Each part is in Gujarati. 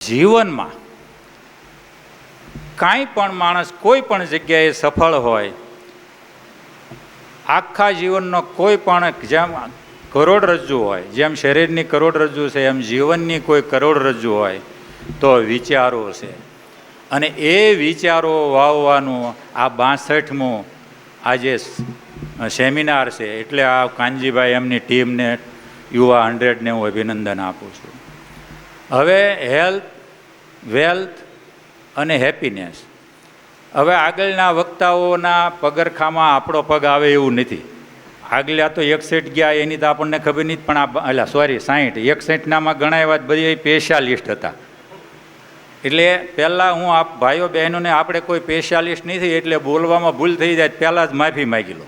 જીવનમાં કાંઈ પણ માણસ કોઈ પણ જગ્યાએ સફળ હોય, આખા જીવનનો કોઈ પણ જેમ કરોડરજ્જુ હોય, જેમ શરીરની કરોડરજ્જુ છે, એમ જીવનની કોઈ કરોડરજ્જુ હોય, તો વિચારો છે. અને એ વિચારો વાવવાનું આ બાસઠમું આજે સેમિનાર છે, એટલે આ કાનજીભાઈ એમની ટીમને યુવા હંડ્રેડને હું અભિનંદન આપું છું. હવે હેલ્થ, વેલ્થ અને હેપીનેસ. હવે આગળના વક્તાઓના પગરખામાં આપણો પગ આવે એવું નથી. આગલા તો એકસઠ ગયા, એની તો આપણને ખબર નથી, પણ આ એટલે સોરી સાહીઠ. એકસઠનામાં ઘણા એવા બધી સ્પેશિયાલિસ્ટ હતા. એટલે પહેલાં હું આપ, ભાઈઓ બહેનોને આપણે કોઈ સ્પેશિયાલિસ્ટ નથી, એટલે બોલવામાં ભૂલ થઈ જાય, પહેલાં જ માફી માગી લો.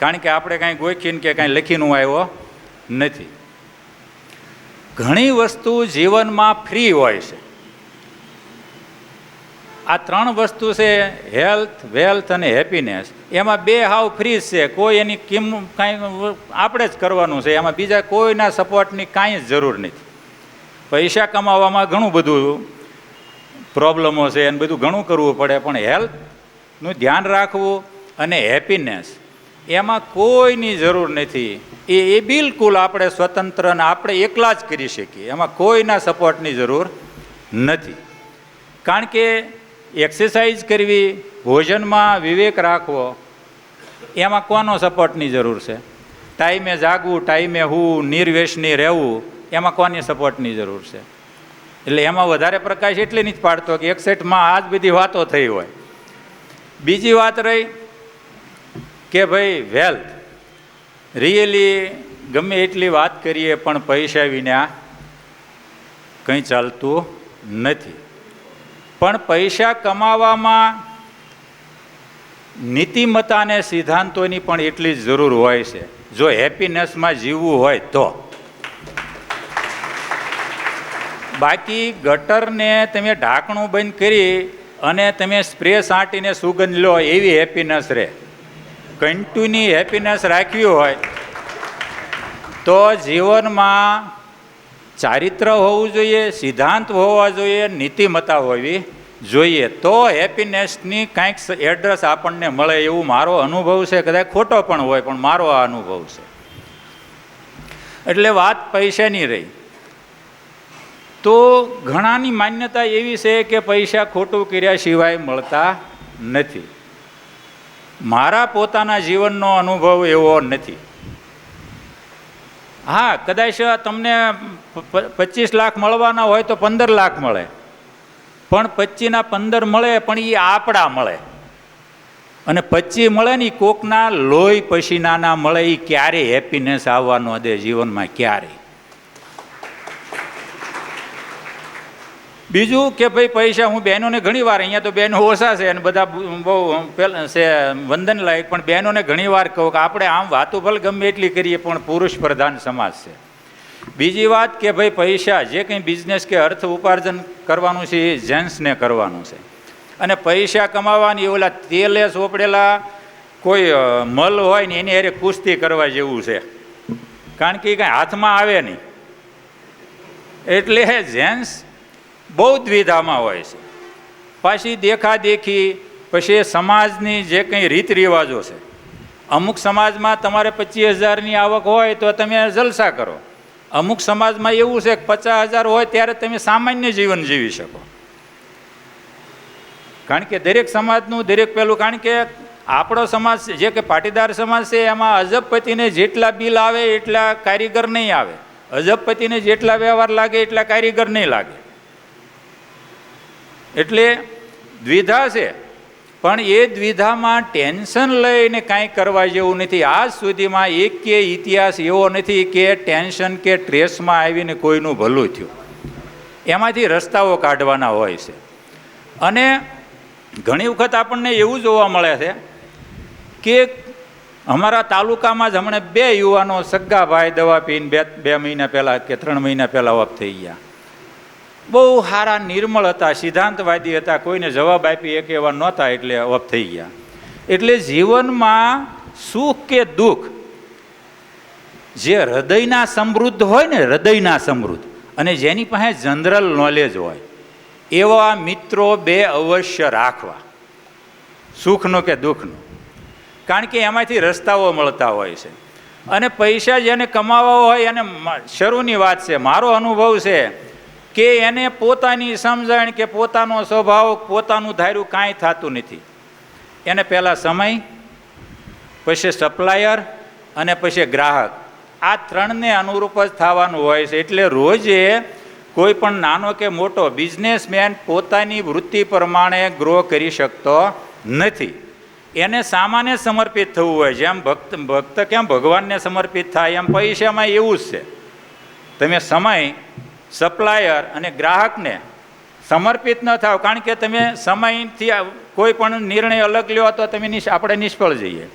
કારણ કે આપણે કાંઈ ગોખીને કે કાંઈ લખીને આવ્યો નથી. ઘણી વસ્તુ જીવનમાં ફ્રી હોય છે. આ ત્રણ વસ્તુ છે હેલ્થ, વેલ્થ અને હેપીનેસ. એમાં બે હાવ ફ્રી છે. કોઈ એની કિંમત કાંઈ આપણે જ કરવાનું છે. એમાં બીજા કોઈના સપોર્ટની કાંઈ જ જરૂર નથી. પૈસા કમાવામાં ઘણું બધું પ્રોબ્લેમો છે અને બધું ઘણું કરવું પડે, પણ હેલ્થનું ધ્યાન રાખવું અને હેપીનેસ એમાં કોઈની જરૂર નથી. એ એ બિલકુલ આપણે સ્વતંત્ર અને આપણે એકલા જ કરી શકીએ. એમાં કોઈના સપોર્ટની જરૂર નથી. કારણ કે એક્સરસાઇઝ કરવી, ભોજનમાં વિવેક રાખવો, એમાં કોનો સપોર્ટની જરૂર છે? ટાઈમે જાગવું, ટાઈમે હું નિર્વેશની રહેવું, એમાં કોની સપોર્ટની જરૂર છે? એટલે એમાં વધારે પ્રકાશ એટલે નથી પાડતો કે એકસઠમાં આ જ બધી વાતો થઈ હોય. બીજી વાત રહી કે ભાઈ, વેલ્થ. રિયલી ગમે એટલી વાત કરીએ, પણ પૈસા વિના કંઈ ચાલતું નથી. પણ પૈસા કમાવામાં નીતિમત્તા સિદ્ધાંતોની પણ એટલી જ જરૂર હોય છે. જો હેપીનેસમાં જીવવું હોય તો. બાકી ગટરને તમે ઢાંકણું બંધ કરી અને તમે સ્પ્રે સાંટીને સુગંધ લો, એવી હેપીનેસ રહે. કન્ટિન્યુ હેપીનેસ રાખવી હોય, તો જીવનમાં ચારિત્ર હોવું જોઈએ, સિદ્ધાંત હોવા જોઈએ, નીતિમત્તા હોવી જોઈએ. તો હેપીનેસની કાંઈક એડ્રેસ આપણને મળે એવું મારો અનુભવ છે. કદાચ ખોટો પણ હોય, પણ મારો આ અનુભવ છે. એટલે વાત પૈસાની રહી. તો ઘણાની માન્યતા એવી છે કે પૈસા ખોટું કર્યા સિવાય મળતા નથી. મારા પોતાના જીવનનો અનુભવ એવો નથી. હા, કદાચ તમને પચીસ લાખ મળવાના હોય તો પંદર લાખ મળે. પણ પચીના પંદર મળે, પણ એ આપણા મળે. અને પચી મળે ને એ કોકના લોહી પસીનાના મળે એ ક્યારે હેપીનેસ આવવાનો દે જીવનમાં ક્યારે બીજું કે ભાઈ પૈસા હું બહેનોને ઘણી વાર, અહીંયા તો બહેનો ઓછા છે અને બધા બહુ છે, વંદન લાયક, પણ બહેનોને ઘણી વાર કહું કે આપણે આમ વાતો ભલે ગમે એટલી કરીએ, પણ પુરુષ પ્રધાન સમાજ છે. બીજી વાત કે ભાઈ પૈસા, જે કંઈ બિઝનેસ કે અર્થ ઉપાર્જન કરવાનું છે, એ જેન્ટ્સને કરવાનું છે. અને પૈસા કમાવાની ઓલા તેલે સોપડેલા કોઈ મલ હોય ને એની હારે કુસ્તી કરવા જેવું છે. કારણ કે એ કાંઈ હાથમાં આવે નહીં. એટલે જેન્ટ્સ બહુ દ્વિધામાં હોય છે. પાછી દેખાદેખી, પછી સમાજની જે કંઈ રીત રિવાજો છે. અમુક સમાજમાં તમારે પચીસ હજારની આવક હોય તો તમે જલસા કરો. અમુક સમાજમાં એવું છે કે પચાસ હજાર હોય ત્યારે તમે સામાન્ય જીવન જીવી શકો. કારણ કે દરેક સમાજનું, દરેક પેલું કારણ કે આપણો સમાજ જે કે પાટીદાર સમાજ છે, એમાં અજબપતિને જેટલા બિલ આવે એટલા કારીગર નહીં આવે. અજબપતિને જેટલા વ્યવહાર લાગે એટલા કારીગર નહીં લાગે. એટલે દ્વિધા છે. પણ એ દ્વિધામાં ટેન્શન લઈને કાંઈ કરવા જેવું નથી. આજ સુધીમાં એક કે ઇતિહાસ એવો નથી કે ટેન્શન કે ટ્રેસમાં આવીને કોઈનું ભલું થયું. એમાંથી રસ્તાઓ કાઢવાના હોય છે. અને ઘણી વખત આપણને એવું જોવા મળે છે કે અમારા તાલુકામાં જ હમણાં બે યુવાનો સગ્ગા ભાઈ દવા પીને બે બે મહિના પહેલાં કે ત્રણ મહિના પહેલાં ઓફ થઈ ગયા. બહુ સારા નિર્મળ હતા, સિદ્ધાંતવાદી હતા, કોઈને જવાબ આપી એક એવા નહોતા એટલે ઓફ થઈ ગયા. એટલે જીવનમાં સુખ કે દુઃખ, જે હૃદયના સમૃદ્ધ હોય ને હૃદયના સમૃદ્ધ, અને જેની પાસે જનરલ નોલેજ હોય, એવા મિત્રો બે અવશ્ય રાખવા, સુખનો કે દુઃખનો. કારણ કે એમાંથી રસ્તાઓ મળતા હોય છે. અને પૈસા જેને કમાવા હોય એને શરૂની વાત છે, મારો અનુભવ છે કે એને પોતાની સમજણ કે પોતાનો સ્વભાવ, પોતાનું ધાર્યું કાંઈ થતું નથી. એને પહેલાં સમય, પછી સપ્લાયર અને પછી ગ્રાહક. આ ત્રણને અનુરૂપ જ થવાનું હોય છે. એટલે રોજે કોઈ પણ નાનો કે મોટો બિઝનેસમેન પોતાની વૃત્તિ પ્રમાણે ગ્રો કરી શકતો નથી. એને સામાન્ય સમર્પિત થવું હોય જેમ ભક્ત ભક્ત કેમ ભગવાનને સમર્પિત થાય એમ પૈસામાં એવું જ છે. તમે સમય સપ્લાયર અને ગ્રાહકને સમર્પિત ન થાવ, કારણ કે તમે સમયથી કોઈ પણ નિર્ણય અલગ લ્યો તો તમે આપણે નિષ્ફળ જઈએ.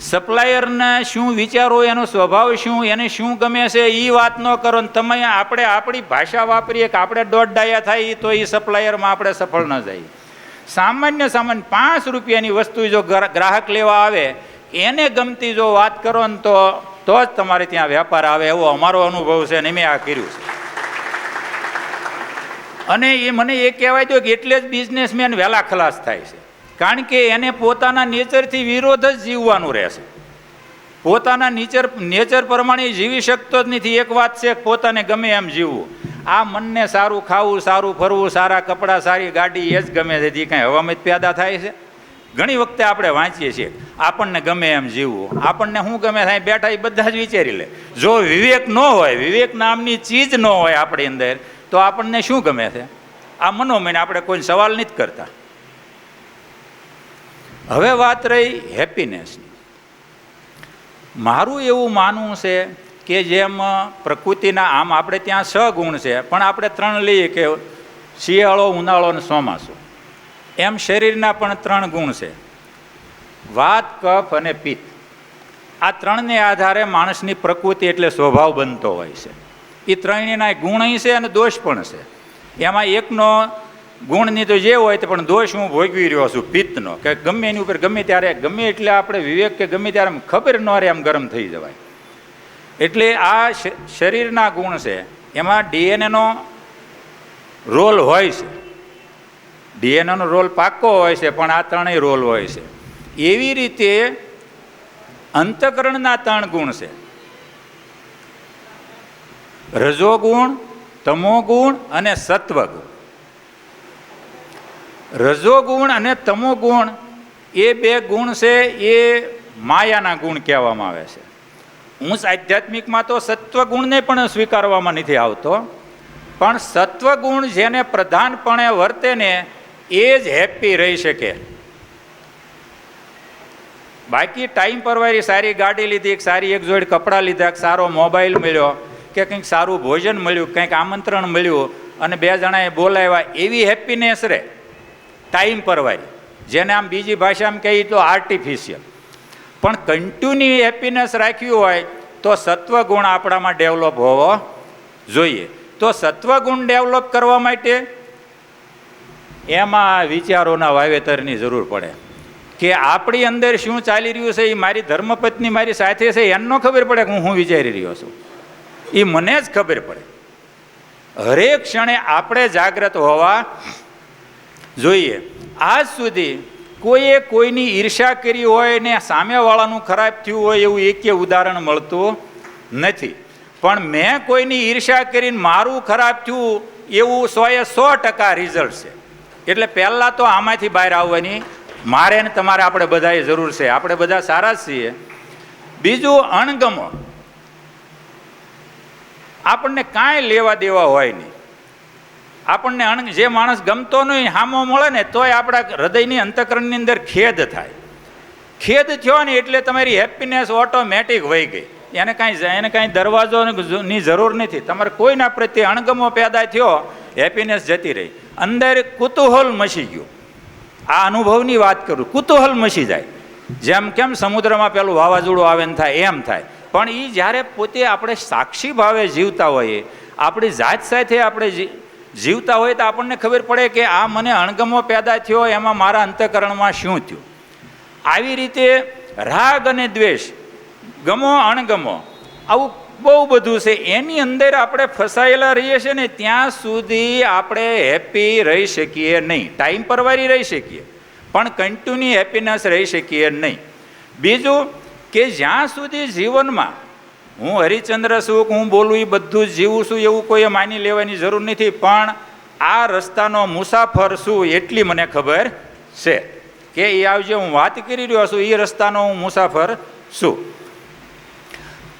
સપ્લાયરના શું વિચારો એનો સ્વભાવ શું, એને શું ગમે છે એ વાત ન કરો ને તમે આપણે આપણી ભાષા વાપરીએ કે આપણે દોઢ ડાયા થાય તો એ સપ્લાયરમાં આપણે સફળ ન જઈએ. સામાન્ય સામાન્ય પાંચ રૂપિયાની વસ્તુ જો ગ્રાહક લેવા આવે, એને ગમતી જો વાત કરો ને તો તો જ તમારે ત્યાં વેપાર આવે એવો અમારો અનુભવ છે ને મેં આ કર્યું છે. અને એ મને એ કહેવાય તો કે એટલે જ બિઝનેસમેન વહેલા ખલાસ થાય છે. કારણ કે એને પોતાના નેચરથી વિરોધ જ જીવવાનું રહેશે. પોતાના નેચર નેચર પ્રમાણે જીવી શકતો જ નથી. એક વાત છે, પોતાને ગમે એમ જીવવું. આ મનને સારું ખાવું, સારું ફરવું, સારા કપડાં, સારી ગાડી એ જ ગમે છે. જે કાંઈ હવામાં પેદા થાય છે. ઘણી વખતે આપણે વાંચીએ છીએ, આપણને ગમે એમ જીવવું. આપણને શું ગમે થાય? બેઠા એ બધા જ વિચારી લે. જો વિવેક ન હોય, વિવેક નામની ચીજ ન હોય આપણી અંદર તો આપણને શું ગમે છે? આ મનોમન આપણે કોઈ સવાલ નથી કરતા. હવે વાત રહી હેપીનેસની મારું એવું માનવું છે કે જેમ પ્રકૃતિના આમ આપણે ત્યાં સગુણ ગુણ છે, પણ આપણે ત્રણ લઈએ કે શિયાળો, ઉનાળો અને ચોમાસું. એમ શરીરના પણ ત્રણ ગુણ છે. વાત, કફ અને પિત્ત. આ ત્રણને આધારે માણસની પ્રકૃતિ એટલે સ્વભાવ બનતો હોય છે. એ ત્રણેયના ગુણ છે અને દોષ પણ છે. એમાં એકનો ગુણની તો જે હોય તે, પણ દોષ હું ભોગવી રહ્યો છું પિત્તનો. કે ગમે એની ઉપર ગમે ત્યારે, ગમે એટલે આપણે વિવેક કે ગમે ત્યારે ખબર ન રહે આમ ગરમ થઈ જવાય. એટલે આ શરીરના ગુણ છે. એમાં ડીએનએનો રોલ હોય છે. ડીએનએનો રોલ પાક્કો હોય છે, પણ આ ત્રણેય રોલ હોય છે. એવી રીતે અંતકરણના ત્રણ ગુણ છે. રજોગુણ, તમોગુણ અને સત્વગુણ. રજોગુણ અને તમોગુણ, એ બે ગુણ છે, એ માયાના ગુણ કહેવામાં આવે છે. હું આધ્યાત્મિકમાં તો સત્વગુણને પણ સ્વીકારવામાં નથી આવતો, પણ સત્વગુણ જેને પ્રધાનપણે વર્તે ને, એ જ હેપી રહી શકે. બાકી ટાઈમ પરવારી સારી ગાડી લીધી સારી એક જોડી કપડાં લીધા સારો મોબાઈલ મળ્યો કે કંઈક સારું ભોજન મળ્યું, કંઈક આમંત્રણ મળ્યું અને બે જણાએ બોલાવ્યા, એવી હેપીનેસ રહે ટાઈમ પરવારી. જેને આમ બીજી ભાષામાં કહીએ તો આર્ટિફિશિયલ પણ કન્ટિન્યુ હેપીનેસ રાખ્યું હોય તો સત્વગુણ આપણામાં ડેવલપ હોવો જોઈએ. તો સત્વગુણ ડેવલપ કરવા માટે એમાં વિચારોના વાવેતરની જરૂર પડે. કે આપણી અંદર શું ચાલી રહ્યું છે, એ મારી ધર્મપત્ની મારી સાથે છે, એમનો ખબર પડે કે હું શું વિચારી રહ્યો છું. એ મને જ ખબર પડે. હરેક ક્ષણે આપણે જાગ્રત હોવા જોઈએ. આજ સુધી કોઈએ કોઈની ઈર્ષા કરી હોય ને સામેવાળાનું ખરાબ થયું હોય એવું એકે ઉદાહરણ મળતું નથી. પણ મેં કોઈની ઈર્ષા કરીને મારું ખરાબ થયું એવું સોએ સો ટકા રિઝલ્ટ છે. એટલે પહેલાં તો આમાંથી બહાર આવવાની મારે ને તમારે આપણે બધાએ જરૂર છે. આપણે બધા સારા જ છીએ. બીજું અણગમો. આપણને કાંઈ લેવા દેવા હોય નહીં. આપણને અણ જે માણસ ગમતો નહીં, હામો મળે ને, તોય આપણા હૃદયની અંતકરણની અંદર ખેદ થાય. ખેદ થયો ને એટલે તમારી હેપીનેસ ઓટોમેટિક વહી ગઈ. એને કાંઈ એને કાંઈ દરવાજોની જરૂર નથી. તમારે કોઈના પ્રત્યે અણગમો પેદા થયો હેપીનેસ જતી રહી. અંદર કુતૂહલ મસી ગયું. આ અનુભવની વાત કરું, કુતૂહલ મસી જાય. જેમ કેમ સમુદ્રમાં પેલું વાવાઝોડું આવે ને થાય, એમ થાય. પણ એ જ્યારે પોતે આપણે સાક્ષી ભાવે જીવતા હોઈએ, આપણી જાત સાથે આપણે જીવતા હોય તો આપણને ખબર પડે કે આ મને અણગમો પેદા થયો, એમાં મારા અંતકરણમાં શું થયું. આવી રીતે રાગ અને દ્વેષ, ગમો, અણગમો, આવું બહુ બધું છે. એની અંદર આપણે ફસાયેલા રહીએ છીએ ને ત્યાં સુધી આપણે હેપી રહી શકીએ નહીં. ટાઈમ પરવારી રહી શકીએ, પણ કન્ટિન્યુ હેપીનેસ રહી શકીએ નહીં. બીજું કે જ્યાં સુધી જીવનમાં હું હરિચંદ્ર છું હું બોલું એ બધું જ જીવું છું, એવું કોઈએ માની લેવાની જરૂર નથી, પણ આ રસ્તાનો મુસાફર છું એટલી મને ખબર છે કે એ આવજે હું વાત કરી રહ્યો છું એ રસ્તાનો હું મુસાફર છું.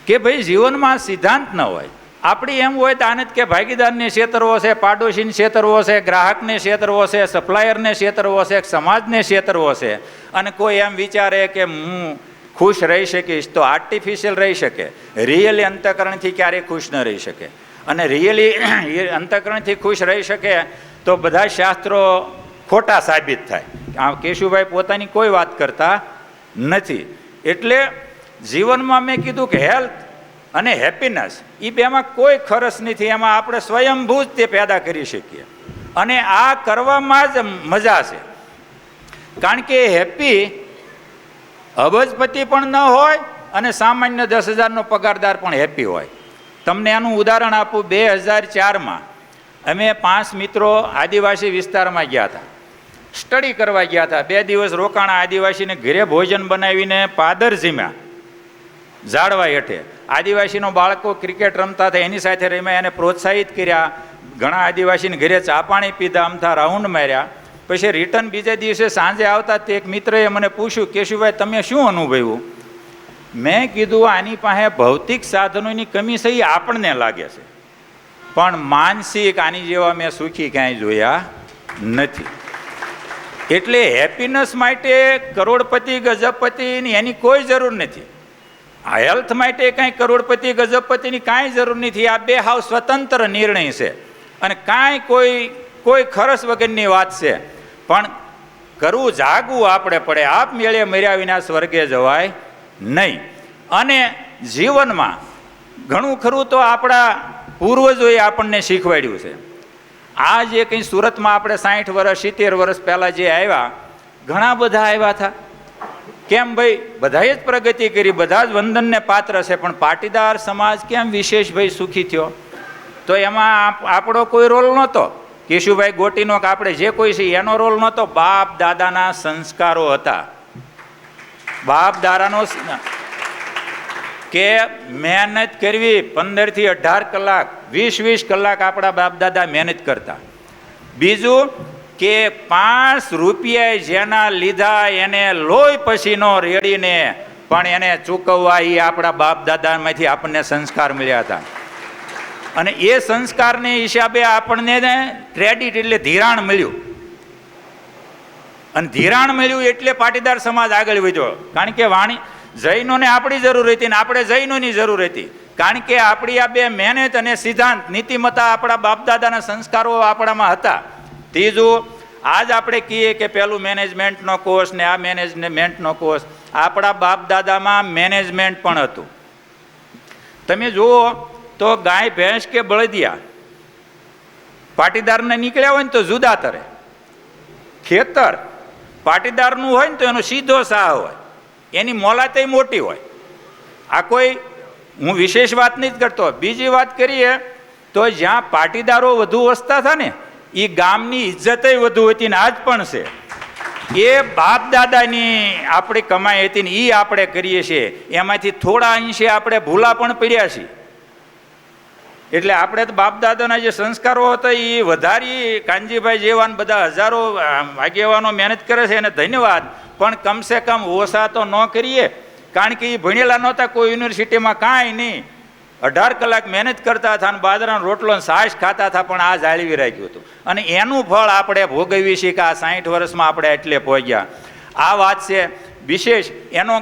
કે ભાઈ જીવનમાં સિદ્ધાંત ન હોય આપણી એમ હોય તો આને જ કે ભાગીદારને છેતરવો છે, પાડોશીને છેતરવો છે, ગ્રાહકને છેતરવો છે, સપ્લાયરને છેતરવો છે, સમાજને છેતરવો છે. અને કોઈ એમ વિચારે કે હું ખુશ રહી શકીશ તો આર્ટિફિશિયલ રહી શકે. રિયલી અંતકરણથી ક્યારેય ખુશ ન રહી શકે. અને રિયલી અંતકરણથી ખુશ રહી શકે તો બધા શાસ્ત્રો ખોટા સાબિત થાય. આ કેશુભાઈ પોતાની કોઈ વાત કરતા નથી. એટલે જીવનમાં મેં કીધું કે હેલ્થ અને હેપીનેસ એ બેમાં કોઈ ખરસ નથી. એમાં આપણે સ્વયંભૂ જ તે પેદા કરી શકીએ. અને આ કરવામાં જ મજા છે. કારણ કે હેપી અબજપતિ પણ ન હોય અને સામાન્ય દસ હજારનો પગારદાર પણ હેપી હોય. તમને એનું ઉદાહરણ આપું બે હજાર ચારમાં. અમે પાંચ મિત્રો આદિવાસી વિસ્તારમાં ગયા હતા. સ્ટડી કરવા ગયા હતા. બે દિવસ રોકાણા આદિવાસીને ઘરે ભોજન બનાવીને પાદર જીમ્યા ઝાડવા હેઠે. આદિવાસીનો બાળકો ક્રિકેટ રમતા હતા, એની સાથે રમ્યા, એને પ્રોત્સાહિત કર્યા. ઘણા આદિવાસીને ઘરે ચા પાણી પીધા અમથા રાઉન્ડ માર્યા. પછી રિટર્ન બીજા દિવસે સાંજે આવતા તે એક મિત્રએ મને પૂછ્યું, કેશુભાઈ, તમે શું અનુભવ્યું? મેં કીધું, આની પાસે ભૌતિક સાધનોની કમી એ આપણને લાગે છે. પણ માનસિક આની જેવા મેં સુખી ક્યાંય જોયા નથી. એટલે હેપીનેસ માટે કરોડપતિ, ગજબપતિની એની કોઈ જરૂર નથી. આ હેલ્થ માટે કાંઈ કરોડપતિ, ગજબપતિની કાંઈ જરૂર નથી. આ બે હાવ સ્વતંત્ર નિર્ણય છે. અને કાંઈ કોઈ કોઈ ખરસ વગરની વાત છે. પણ કરવું જાગવું આપણે પડે. આપ મેળે મર્યા વિના સ્વર્ગે જવાય નહીં. અને જીવનમાં ઘણું ખરું તો આપણા પૂર્વજોએ આપણને શીખવાડ્યું છે. આ જે કંઈ સુરતમાં આપણે સાઠ વર્ષ, સિત્તેર વર્ષ પહેલાં જે આવ્યા, ઘણા બધા આવ્યા હતા. કેમ ભાઈ? બધાએ જ પ્રગતિ કરી, બધા જ વંદનને પાત્ર છે, પણ પાટીદાર સમાજ કેમ વિશેષ ભાઈ સુખી થયો? તો એમાં આપ- આપણો કોઈ રોલ નહોતો. કેશુભાઈ ગોટીનો કે આપણે જે કોઈ છે એનો રોલ નહોતો. બાપ દાદાના સંસ્કારો હતા. બાપ દાદાનો કે મહેનત કરવી પંદરથી અઢાર કલાક, વીસ વીસ કલાક આપણા બાપ દાદા મહેનત કરતા. બીજું કે પાંચ રૂપિયા જેના લીધા એને લોહી પસીનો રેડીને પણ એને ચૂકવવા એ આપણા બાપ દાદામાંથી આપણને સંસ્કાર મળ્યા હતા. અને એ સંસ્કારને હિસાબે આપણને ક્રેડિટ એટલે ધિરાણ મળ્યું. અને ધિરાણ મળ્યું એટલે પાટીદાર સમાજ આગળ વધ્યો. કારણ કે વાણી, જૈનોને આપણી જરૂર હતી ને આપણે જૈનોની જરૂર હતી. કારણ કે આપણી આ બે મહેનત અને સિદ્ધાંત, નીતિમત્તા આપણા બાપદાદાના સંસ્કારો આપણામાં હતા. ત્રીજું, આજ આપણે કહીએ કે પેલું મેનેજમેન્ટનો કોર્સ ને આ મેનેજમેન્ટનો કોર્સ આપણા બાપદાદામાં મેનેજમેન્ટ પણ હતું. તમે જુઓ તો ગાય, ભેંસ કે બળદિયા? પાટીદારને નીકળ્યા હોય ને તો જુદા તરે. ખેતર પાટીદારનું હોય ને તો એનો સીધો સાહ હોય. એની મોલાતય મોટી હોય. આ કોઈ, હું વિશેષ વાત નહીં જ કરતો. બીજી વાત કરીએ તો જ્યાં પાટીદારો વધુ વસતા હતા ને એ ગામની ઇજ્જતય વધુ હતી ને આજ પણ છે. એ બાપ દાદાની આપણી કમાઈ હતી ને એ આપણે કરીએ છીએ. એમાંથી થોડા અંશે આપણે ભૂલા પણ પડ્યા છીએ. એટલે આપણે તો બાપ દાદાના જે સંસ્કારો હતા એ વધારી કાનજીભાઈ જેવા બધા હજારો આગેવાનો મહેનત કરે છે એને ધન્યવાદ. પણ કમસે કમ ઓછા તો ન કરીએ. કારણ કે એ ભણેલા નહોતા, કોઈ યુનિવર્સિટીમાં કાંઈ નહીં. અઢાર કલાક મહેનત કરતા હતા અને બાજરાનો રોટલો ને ખાતા હતા, પણ આ જાળવી રાખ્યું હતું. અને એનું ફળ આપણે ભોગવીએ છીએ કે આ સાઠ વર્ષમાં આપણે એટલે પહોંચ્યા. આ વાત છે વિશેષ. એનો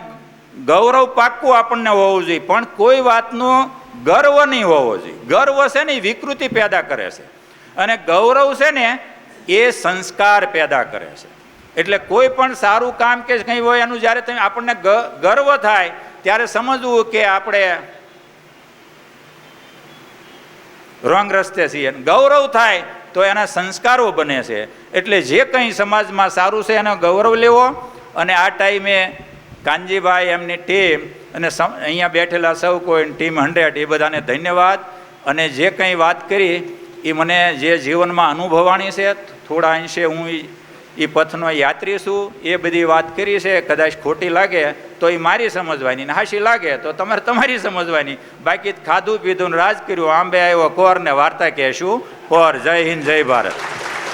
ગૌરવ પાક્કું આપણને હોવું જોઈએ. પણ કોઈ વાતનો ગર્વ નહીં હોવો જોઈએ. ગર્વ છે ને એ વિકૃતિ પેદા કરે છે. અને ગૌરવ છે ને એ સંસ્કાર પેદા કરે છે. એટલે કોઈ પણ સારું કામ કે કંઈ હોય, એનું જ્યારે તમે આપણને ગર્વ થાય, ત્યારે સમજવું કે આપણે રોંગ રસ્તે છીએ. ગૌરવ થાય તો એના સંસ્કારો બને છે. એટલે જે કંઈ સમાજમાં સારું છે, એનો ગૌરવ લેવો અને આ ટાઈમે કાનજીભાઈ એમની ટીમ અને અહીંયા બેઠેલા સૌ કોઈ ટીમ હંડ્રેડ, એ બધાને ધન્યવાદ. અને જે કંઈ વાત કરી એ મને જે જીવનમાં અનુભવાણી છે, થોડા અંશે હું એ પથનો યાત્રી છું, એ બધી વાત કરી છે, કદાચ ખોટી લાગે, તો એ મારી સમજવાની ને હાશી લાગે, તો તમારે તમારી સમજવાની. બાકી ખાધું પીધું રાજ કર્યું, આંબે આવ્યો કોર ને વાર્તા કહેશું, કોર જય હિન્દ, જય ભારત.